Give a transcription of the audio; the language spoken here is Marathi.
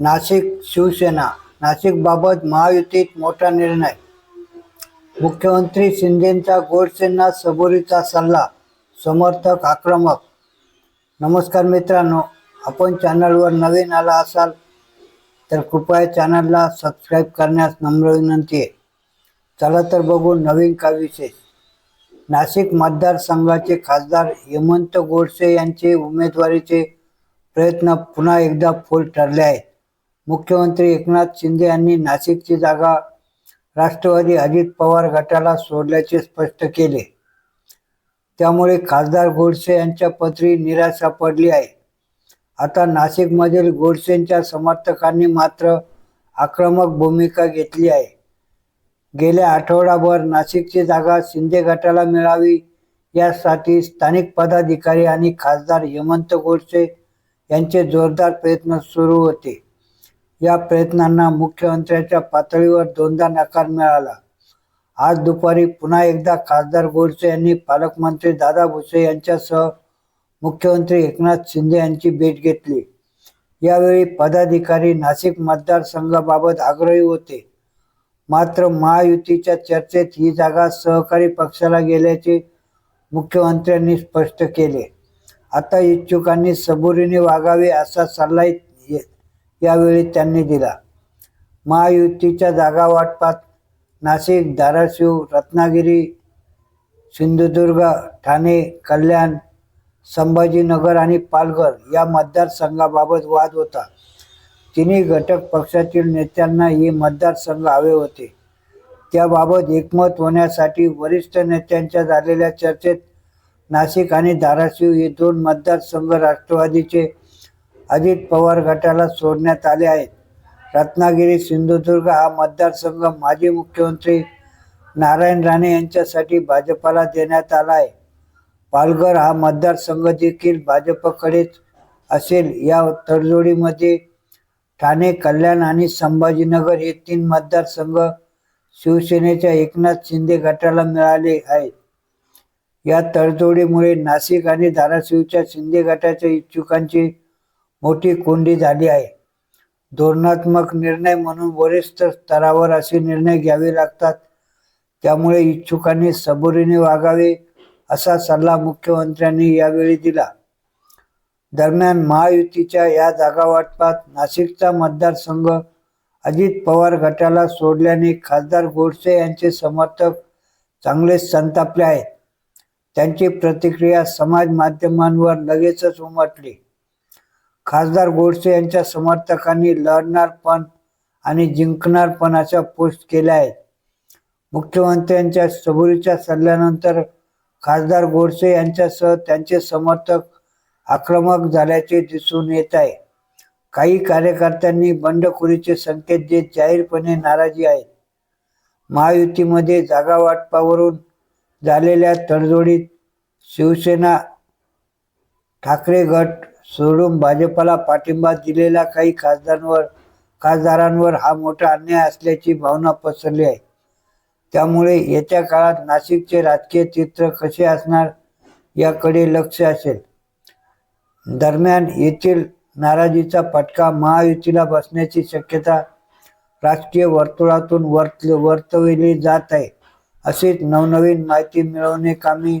नाशिक शिवसेना नाशिकबाबत महायुतीत मोठा निर्णय. मुख्यमंत्री शिंदेंचा गोडसेंना सबुरीचा सल्ला समर्थक आक्रमक. नमस्कार मित्रांनो आपण चॅनलवर नवीन आला असाल तर कृपया चॅनलला सबस्क्राईब करण्यास नम्र विनंती आहे. चला तर बघू नवीन का विशेष. नाशिक मतदारसंघाचे खासदार हेमंत गोडसे यांचे उमेदवारीचे प्रयत्न पुन्हा एकदा फोल ठरले आहेत. मुख्यमंत्री एकनाथ शिंदे यांनी नाशिकची जागा राष्ट्रवादी अजित पवार गटाला सोडल्याचे स्पष्ट केले. त्यामुळे खासदार गोडसे यांच्या पत्री निराशा पडली आहे. आता नाशिकमधील गोडसेंच्या समर्थकांनी मात्र आक्रमक भूमिका घेतली आहे. गेल्या आठवडाभर नाशिकची जागा शिंदे गटाला मिळावी यासाठी स्थानिक पदाधिकारी आणि खासदार हेमंत गोडसे यांचे जोरदार प्रयत्न सुरू होते. या प्रयत्नांना मुख्यमंत्र्यांच्या पातळीवर दोनदा नकार मिळाला. आज दुपारी पुन्हा एकदा खासदार गोडसे यांनी पालकमंत्री दादा भुसे यांच्यासह मुख्यमंत्री एकनाथ शिंदे यांची भेट घेतली. यावेळी पदाधिकारी नाशिक मतदारसंघाबाबत आग्रही होते. मात्र महायुतीच्या चर्चेत ही जागा सहकारी पक्षाला गेल्याचे मुख्यमंत्र्यांनी स्पष्ट केले. आता इच्छुकांनी सबुरीने वागावे असा सल्लाही यावेळी त्यांनी दिला. महायुतीच्या जागा वाटपात नाशिक धाराशिव रत्नागिरी सिंधुदुर्ग ठाणे कल्याण संभाजीनगर आणि पालघर या मतदारसंघाबाबत वाद होता. तिन्ही घटक पक्षातील नेत्यांना हे मतदारसंघ हवे होते. त्याबाबत एकमत होण्यासाठी वरिष्ठ नेत्यांच्या झालेल्या चर्चेत नाशिक आणि धाराशिव हे दोन मतदारसंघ राष्ट्रवादीचे अजित पवार गटाला सोडण्यात आले आहेत. रत्नागिरी सिंधुदुर्ग हा मतदारसंघ माजी मुख्यमंत्री नारायण राणे यांच्यासाठी भाजपाला देण्यात आला आहे. पालघर हा मतदारसंघ देखील भाजपकडेच असेल. या तडजोडीमध्ये ठाणे कल्याण आणि संभाजीनगर हे तीन मतदारसंघ शिवसेनेच्या एकनाथ शिंदे गटाला मिळाले आहेत. या तडजोडीमुळे नाशिक आणि धाराशिवच्या शिंदे गटाच्या इच्छुकांची मोठी कोंडी झाली आहे. धोरणात्मक निर्णय म्हणून वरिष्ठ स्तरावर असे निर्णय घ्यावे लागतात. त्यामुळे इच्छुकांनी सबुरीने वागावे असा सल्ला मुख्यमंत्र्यांनी यावेळी दिला. दरम्यान महायुतीच्या या जागा वाटपात नाशिकचा मतदारसंघ अजित पवार गटाला सोडल्याने खासदार गोडसे यांचे समर्थक चांगलेच संतापले आहेत. त्यांची प्रतिक्रिया समाज माध्यमांवर लगेचच उमटली. खासदार गोडसे यांच्या समर्थकांनी लढणार पण आणि जिंकणार पोस्ट केल्या आहेत. मुख्यमंत्र्यांच्या सबुरीच्या सल्ल्यानंतर खासदार गोडसे यांच्यासह त्यांचे समर्थक आक्रमक झाल्याचे दिसून येत आहे. काही कार्यकर्त्यांनी बंडखोरीचे संकेत देत जाहीरपणे नाराजी आहेत महायुतीमध्ये जागा वाटपावरून झालेल्या तडजोडीत शिवसेना ठाकरे गट सोडून भाजपला पाठिंबा दिलेल्या काही खासदारांवर खासदारांवर हा मोठा अन्याय असल्याची भावना पसरली आहे. त्यामुळे येत्या काळात नाशिकचे राजकीय चित्र कसे असणार याकडे लक्ष असेल. दरम्यान येथील नाराजीचा फटका महायुतीला बसण्याची शक्यता राजकीय वर्तुळातून वर्त वर्तविली जात आहे. अशीच नवनवीन माहिती मिळवणे कामी